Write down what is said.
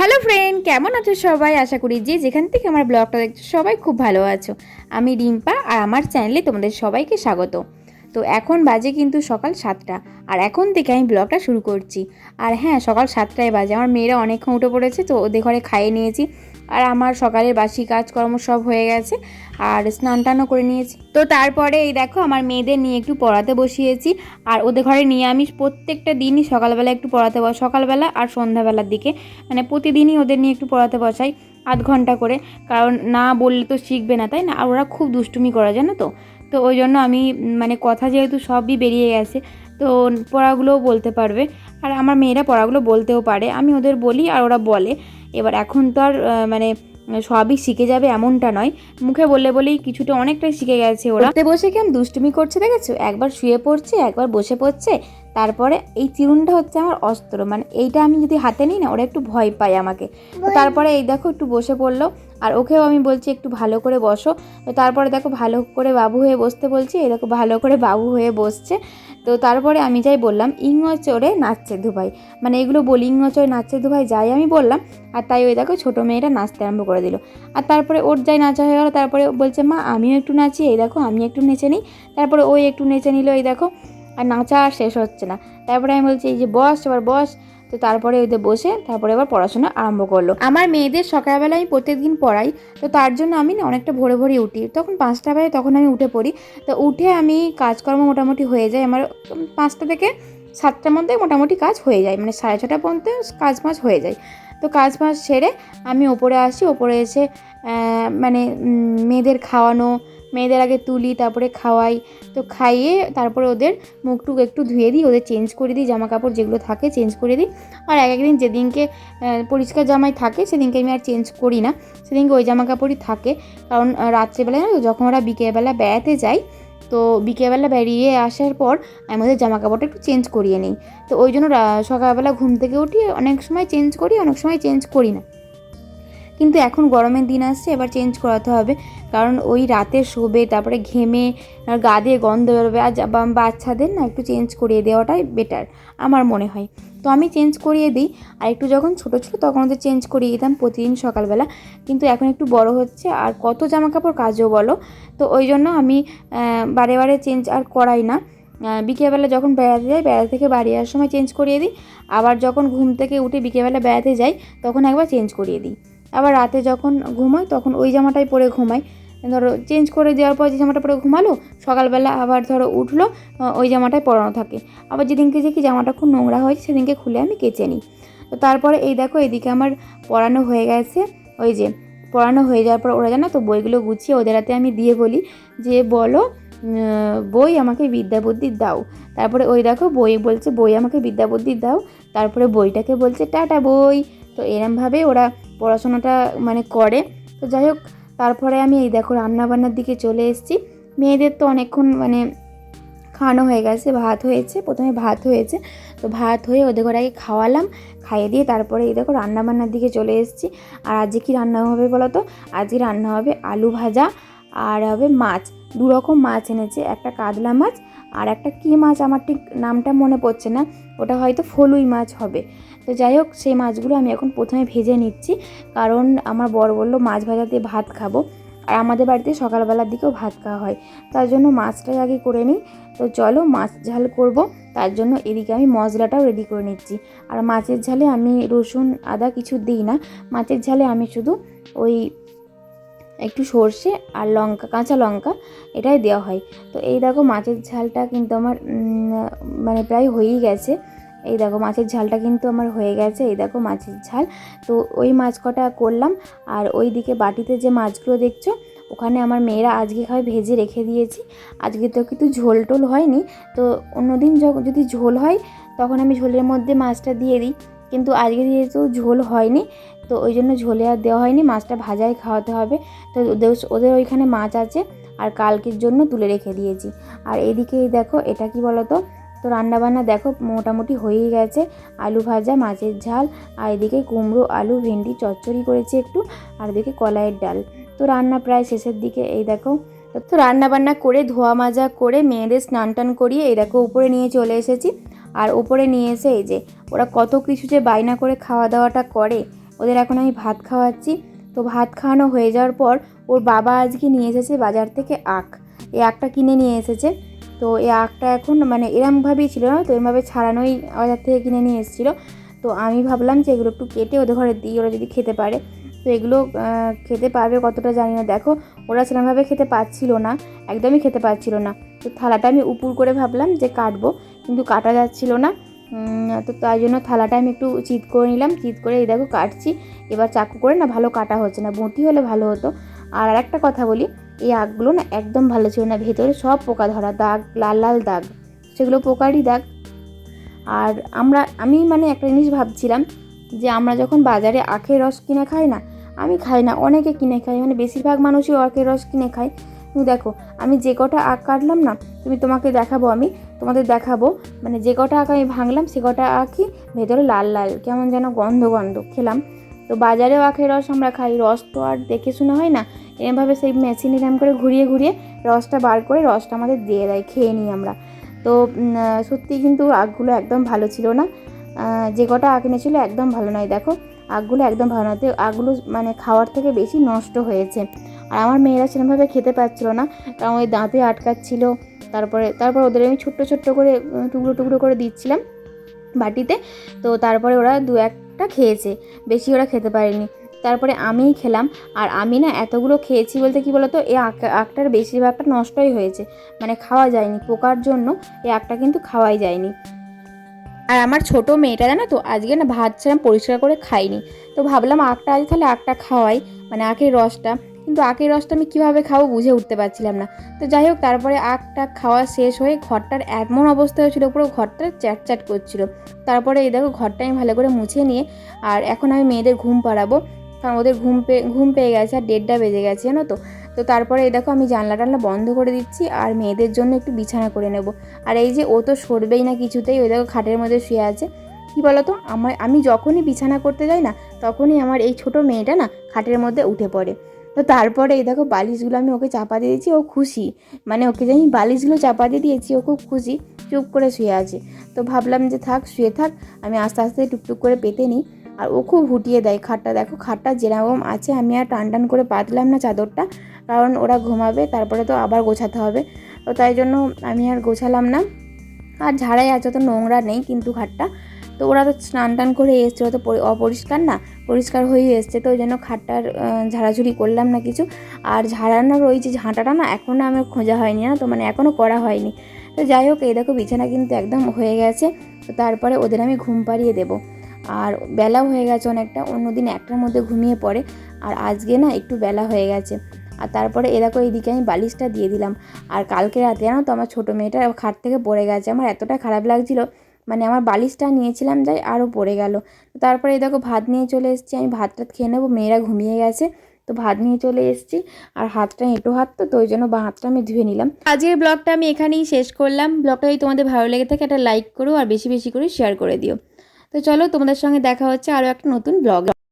Hello friend কেমন আছো সবাই? আশা করি যে যেখান থেকে আমার ব্লগটা দেখছ সবাই খুব ভালো আছো। আমি রিম্পা আর আমার চ্যানেলে তোমাদের সবাইকে স্বাগত। তো এখন বাজে কিন্তু সকাল সাতটা। আর এখন থেকে আমি ব্লগটা শুরু করছি। আর হ্যাঁ সকাল সাতটায় বাজে। আমার মেয়েরা অনেকক্ষণ উঠে পড়েছে, তো ওদের ঘরে খাইয়ে নিয়েছি। আর আমার সকালের বাসি কাজকর্ম সব হয়ে গেছে। আর স্নান টানও করে নিয়েছি। তো তারপরে এই দেখো, আমার মেয়েদের নিয়ে একটু পড়াতে বসিয়েছি। আর ওদের ঘরে নিয়ে আমি প্রত্যেকটা দিনই সকালবেলা একটু পড়াতে বস, সকালবেলা আর সন্ধ্যাবেলার দিকে। মানে প্রতিদিনই ওদের নিয়ে একটু পড়াতে বসাই আধ ঘণ্টা করে। কারণ না বললে তো শিখবে না, তাই না? আর ওরা খুব দুষ্টুমি করে, জানো তো? তো ওই জন্য আমি মানে কথা যেহেতু সবই বেরিয়ে গেছে, তো পড়াগুলোও বলতে পারবে। আর আমার মেয়েরা পড়াগুলো বলতেও পারে, আমি ওদের বলি আর ওরা বলে। এবার এখন তো আর মানে সবই শিখে যাবে এমনটা নয়। মুখে বললে বলেই কিছুটা অনেকটাই শিখে গেছে ওরা। বসে কেমন দুষ্টুমি করছে দেখেছ? একবার শুয়ে পড়ছে, একবার বসে পড়ছে তারপরে এই চিরুনটা হচ্ছে আমার অস্ত্র। মানে এইটা আমি যদি হাতে নিই না ওরা একটু ভয় পায় আমাকে। তো তারপরে এই দেখো একটু বসে পড়ল। আর ওকেও আমি বলছি একটু ভালো করে বসো। তো তারপরে দেখো ভালো করে বাবু হয়ে বসতে বলছি। এই দেখো ভালো করে বাবু হয়ে বসছে। তো তারপরে আমি যাই বললাম ইংহ চড়ে নাচছে দুবাই মানে এগুলো বলি ইংহ চড়ে নাচছে দুবাই যাই আমি বললাম আর তাই ওই দেখো ছোটো মেয়েটা নাচতে আরম্ভ করে দিল। আর তারপরে ওর যাই নাচা হয়ে গেলো তারপরে বলছে মা আমিও একটু নাচি। এই দেখো আমি একটু নেচে নিই। তারপরে ওই একটু নেচে নিল এই দেখো। আর নাচা আর শেষ হচ্ছে না। তারপরে আমি বলছি, এই যে বস, এবার বস। তো তারপরে ওদের বসে তারপরে আবার পড়াশোনা আরম্ভ করল। আমার মেয়েদের সকালবেলা আমি প্রত্যেকদিন পড়াই, তো তার জন্য আমি না অনেকটা ভোরে ভোরে উঠি। তখন পাঁচটা বাজে তখন আমি উঠে পড়ি। তো উঠে আমি কাজকর্ম মোটামুটি হয়ে যায়। আমার পাঁচটা থেকে সাতটার মধ্যে মোটামুটি কাজ হয়ে যায়। মানে সাড়ে ছটা পর্যন্ত কাজ মাজ হয়ে যায়। তো কাজ মাজ সেরে আমি ওপরে আসি। ওপরে এসে মানে মেয়েদের খাওয়ানো মেয়েদের আগে তুলি, তারপরে খাওয়াই। তো খাইয়ে তারপরে ওদের মুখ টুক একটু ধুয়ে দিই, ওদের চেঞ্জ করে দিই জামা কাপড় যেগুলো থাকে চেঞ্জ করে দিই। আর এক একদিন যেদিনকে পরিষ্কার জামাই থাকে, সেদিনকে আমি আর চেঞ্জ করি না। সেদিনকে ওই জামা কাপড়ই থাকে। কারণ রাত্রেবেলায় না যখন ওরা বিকেলবেলা বেড়াতে যায়, তো বিকেলবেলা বেরিয়ে আসার পর আমি ওদের জামা কাপড়টা একটু চেঞ্জ করিয়ে নিই। তো ওই জন্য সকালবেলা ঘুম থেকে উঠি, অনেক সময় চেঞ্জ করি, অনেক সময় চেঞ্জ করি না। কিন্তু এখন গরমের দিন আসছে, এবার চেঞ্জ করাতে হবে। কারণ ওই রাতে শোবে, তারপরে ঘেমে গা দিয়ে গন্ধ বেরোবে। আর বাচ্চাদের না একটু চেঞ্জ করিয়ে দেওয়াটাই বেটার আমার মনে হয়। তো আমি চেঞ্জ করিয়ে দিই। আর একটু যখন ছোটো ছিল তখন ওদের চেঞ্জ করিয়ে দিতাম প্রতিদিন সকালবেলা। কিন্তু এখন একটু বড় হচ্ছে, আর কত জামা কাপড় কাজও বলো। তো ওই জন্য আমি বারে বারে চেঞ্জ আর করাই না। বিকেলবেলা যখন বেড়াতে যাই, বেড়াতে থেকে বাড়ি আসার সময় চেঞ্জ করিয়ে দিই। আবার যখন ঘুম থেকে উঠে বিকেলবেলা বেড়াতে যাই, তখন একবার চেঞ্জ করিয়ে দিই। আবার রাতে যখন ঘুমাই, তখন ওই জামাটাই পরে ঘুমাই। ধরো চেঞ্জ করে দেওয়ার পর যে জামাটা পরে ঘুমালো, সকালবেলা আবার ধরো উঠল ওই জামাটাই পরানো থাকে। আবার যেদিনকে দেখি জামাটা খুব নোংরা হয়েছে, সেদিনকে খুলে আমি কেচে নিই। তো তারপরে এই দেখো, এদিকে আমার পড়ানো হয়ে গেছে। ওই যে পড়ানো হয়ে যাওয়ার পর ওরা জানো তো বইগুলো গুছিয়ে ওদের হাতে আমি দিয়ে বলি যে, বলো বই আমাকে বিদ্যা বুদ্ধি দাও। তারপরে ওই দেখো বই বলছে, বই আমাকে বিদ্যা বুদ্ধি দাও। তারপরে বইটাকে বলছে, টাটা বই। তো এরমভাবে ওরা পড়াশোনাটা মানে করে। তো যাই হোক তারপরে আমি এই দেখো রান্নাবান্নার দিকে চলে এসেছি। মেয়েদের তো অনেকক্ষণ মানে খাওয়ানো হয়ে গেছে, ভাত হয়েছে, প্রথমে ভাত হয়েছে। তো ভাত হয়ে ওদের ঘরে আগে খাওয়ালাম, খাইয়ে দিয়ে তারপরে এই দেখো রান্নাবান্নার দিকে চলে এসেছি। আর আজকে কি রান্না হবে বলো তো? আজকে রান্না হবে আলু ভাজা আর হবে মাছ। দু রকম মাছ এনেছে, একটা কাতলা মাছ আর একটা কী মাছ? আমার ঠিক নামটা মনে পড়ছে না। ওটা হয়তো ফলুই মাছ হবে। তো যাই হোক, সেই মাছগুলো আমি এখন প্রথমে ভেজে নিচ্ছি। কারণ আমার বর বলল, মাছ ভাজা দিয়ে ভাত খাব। আর আমাদের বাড়িতে সকালবেলার দিকেও ভাত খাওয়া হয়। তার জন্য মাছটাই আগে করে নিই। তো চলো, মাছ ঝাল করব। তার জন্য এদিকে আমি মশলাটাও রেডি করে নিচ্ছি। আর মাছের ঝালে আমি রসুন, আদা কিছু দিই না। মাছের ঝালে আমি শুধু ওই একটু সর্ষে আর লঙ্কা, কাঁচা লঙ্কা এটাই দেওয়া হয়। তো এই দেখো, মাছের ঝালটা কিন্তু আমার মানে প্রায় হয়েই গেছে। এই দেখো মাছের ঝালটা কিন্তু আমার হয়ে গেছে, এই দেখো মাছের ঝাল। তো ওই মাছ কটা করলাম, আর ওই দিকে বাটিতে যে মাছগুলো দেখছ, ওখানে আমার মেয়েরা আজকে খাবে ভেজে রেখে দিয়েছি। আজকে তো কিন্তু ঝোল টোল হয়নি, তো অন্যদিন যদি ঝোল হয়, তখন আমি ঝোলের মধ্যে মাছটা দিয়ে দিই। কিন্তু আজকে যেহেতু ঝোল হয়নি, তো ওই জন্য ঝোলে আর দেওয়া হয়নি, মাছটা ভাজাই খাওয়াতে হবে। তো ওদের ওদের ওইখানে মাছ আছে, আর কালকের জন্য তুলে রেখে দিয়েছি। আর এদিকে দেখো, এটা কি বলো তো রান্নাবান্না দেখো, মোটামুটি হয়েই গেছে। আলু ভাজা, মাছের ঝাল, আর এদিকে কুমড়ো, আলু, ভেন্ডি চচ্চড়ি করেছি একটু, আর এদিকে কলাইয়ের ডাল। তো রান্না প্রায় শেষের দিকে, এই দেখো। তো রান্নাবান্না করে, ধোয়া মাজা করে, মেয়েদের স্নান টান করিয়ে, এই দেখো উপরে নিয়ে চলে এসেছি। আর উপরে নিয়ে এসে এই যে, ওরা কত কিছু যে বায়না করে খাওয়া দাওয়াটা করে, ওদের এখন আমি ভাত খাওয়াচ্ছি। তো ভাত খাওয়ানো হয়ে যাওয়ার পর, ওর বাবা আজকে নিয়ে এসেছে বাজার থেকে আখ। এই আখটা কিনে নিয়ে এসেছে। তো এই আখটা এখন মানে এরমভাবেই ছিল না তো এরমভাবে ছাড়ানোই বাজার থেকে কিনে নিয়ে এসেছিল। তো আমি ভাবলাম যে এগুলো একটু কেটে ওদের ঘরে দিই, ওরা যদি খেতে পারে। তো এগুলো খেতে পারবে কতটা জানি না। দেখো, ওরা সেরকমভাবে খেতে পাচ্ছিল না, একদমই খেতে পাচ্ছিল না। তো থালাটা আমি উপুর করে ভাবলাম যে কাটবো, কিন্তু কাটা যাচ্ছিল না। তো তাই জন্য থালাটা আমি একটু চিত করে নিলাম। চিত করে এই দেখো কাটছি। এবার চাকু করে না ভালো কাটা হচ্ছে না, বটি হলে ভালো হতো। আর একটা কথা বলি এই আগগুলো না একদম ভালো ছিল না। ভেতরে সব পোকা ধরা দাগ, লাল লাল দাগ, সেগুলো পোকারই দাগ। আর আমরা, আমি মানে একটা জিনিস ভাবছিলাম যে আমরা যখন বাজারে আখের রস কিনে খাই না, আমি খাই না, অনেকে কিনে খাই মানে বেশিরভাগ মানুষই আখের রস কিনে খায়। দেখো, আমি যে কটা আখ কাটলাম না, তুমি তোমাকে দেখাবো আমি, তোমাদের দেখাবো মানে যে কটা আখ আমি ভাঙলাম, সে কটা আখই ভেতরে লাল লাল, কেমন যেন গন্ধ গন্ধ, খেলাম। তো বাজারেও আখের রস আমরা খাই। রস তো আর দেখে শুনে হয় না। এরমভাবে সেই মেশিন এরম করে ঘুরিয়ে ঘুরিয়ে রসটা বার করে রসটা আমাদের দিয়ে দেয়, খেয়ে নিই আমরা। তো সত্যি কিন্তু আখগুলো একদম ভালো ছিল না। যে কটা আখ এনেছিল একদম ভালো নয়। দেখো, আখগুলো একদম ভালো নয়। আখগুলো মানে খাওয়ার থেকে বেশি নষ্ট হয়েছে। আর আমার মেয়েরা সেরকমভাবে খেতে পারছিল না। কারণ ওই দাঁতে আটকাচ্ছিল। তারপরে, তারপর ওদের আমি ছোট্ট ছোট্ট করে টুকরো টুকরো করে দিচ্ছিলাম বাটিতে। তো তারপরে ওরা দু একটা খেয়েছে। বেশি ওরা খেতে পারেনি। তারপরে আমিই খেলাম। আর আমি না এতগুলো খেয়েছি বলতে কি বলতো, এই আখ আখটার বেশিরভাগটা নষ্টই হয়েছে। মানে খাওয়া যায়নি। পোকার জন্য এই আখটা কিন্তু খাওয়াই যায়নি। আর আমার ছোট মেয়েটা জানো তো, আজকে না ভাত ছিলাম পরিষ্কার করে খাইনি তো ভাবলাম আখটা আজ তাহলে আখটা খাওয়াই। মানে আখের রসটা। কিন্তু আখের রসটা আমি কীভাবে খাব বুঝে উঠতে পারছিলাম না। তো যাই হোক, তারপরে আখটা খাওয়া শেষ হয়ে ঘরটার এমন অবস্থা হয়েছিল, পুরো ঘরটা চ্যাট চ্যাট করছিল। তারপরে এই দেখো, ঘরটা আমি ভালো করে মুছে নিয়ে, আর এখন আমি মেয়েদের ঘুম পাড়াবো। কারণ ওদের ঘুম পেয়ে ঘুম পেয়ে গেছে আর দেড়টা বেজে গেছে, জানো তো? তো তারপরে এই দেখো, আমি জানলা টানলা বন্ধ করে দিচ্ছি আর মেয়েদের জন্য একটু বিছানা করে নেব। আর এই যে ও তো সরবেই না কিছুতেই, ওই দেখো খাটের মধ্যে শুয়ে আছে। কী বলো তো আমার, আমি যখনই বিছানা করতে যাই না, তখনই আমার এই ছোট মেয়েটা না খাটের মধ্যে উঠে পড়ে। তো তারপরে এই দেখো বালিশগুলো আমি ওকে চাপা দিয়ে দিয়েছি, ও খুশি। মানে ওকে যে আমি বালিশগুলো চাপা দিয়ে দিয়েছি, ও খুব খুশি, চুপ করে শুয়ে আছে। তো ভাবলাম যে থাক, শুয়ে থাক, আমি আস্তে আস্তে টুকটুক করে পেতে নিই। আর ও খুব হুটিয়ে দেয় খাটটা, দেখো খাটটা যেরকম আছে, আমি আর টান টান করে পাতলাম না চাদরটা, কারণ ওরা ঘুমাবে, তারপরে তো আবার গোছাতে হবে। তো তাই জন্য আমি আর গোছালাম না। আর ঝাড়াই আছে তো নোংরা নেই কিন্তু খাটটা। তো ওরা তো স্নান টান করে এসছে ওরা তো পরি- অপরিষ্কার না, পরিষ্কার হয়ে এসছে, তো ওই জন্য খাটটার ঝাড়াঝুড়ি করলাম না কিছু। আর ঝাড়ানোর ওই যে ঝাঁটাটা না এখনও আমার খোঁজা হয়নি না তো মানে এখনও করা হয়নি। তো যাই হোক, এই দেখো বিছানা কিন্তু একদম হয়ে গেছে, তো তারপরে ওদের আমি ঘুম পাড়িয়ে দেবো। আর বেলাও হয়ে গেছে অনেকটা অন্যদিন একটার মধ্যে ঘুমিয়ে পড়ে, আর আজকে না একটু বেলা হয়ে গেছে। আর তারপরে এ দেখো এইদিকে আমি বালিশটা দিয়ে দিলাম। আর কালকে রাতে জানো তো, আমার ছোটো মেয়েটা খাট থেকে পড়ে গেছে, আমার এতটা খারাপ লাগছিল মানে আমার বালিশটা নিয়েছিলাম যাই আরও পড়ে গেল। তারপরে দেখো ভাত নিয়ে চলে এসেছি, আমি ভাতটা খেয়ে নেব, মেয়েরা ঘুমিয়ে গেছে, তো ভাত নিয়ে চলে এসেছি, আর হাতটা এঁটো হাত তো তো ওই জন্য বা হাতটা আমি ধুয়ে নিলাম। আজকের ব্লগটা আমি এখানেই শেষ করলাম। ব্লগটা যদি তোমাদের ভালো লেগে থাকে, একটা লাইক করো, আর বেশি বেশি করে শেয়ার করে দিও। তো চলো তোমাদের সঙ্গে দেখা হচ্ছে আরও একটা নতুন ব্লগ।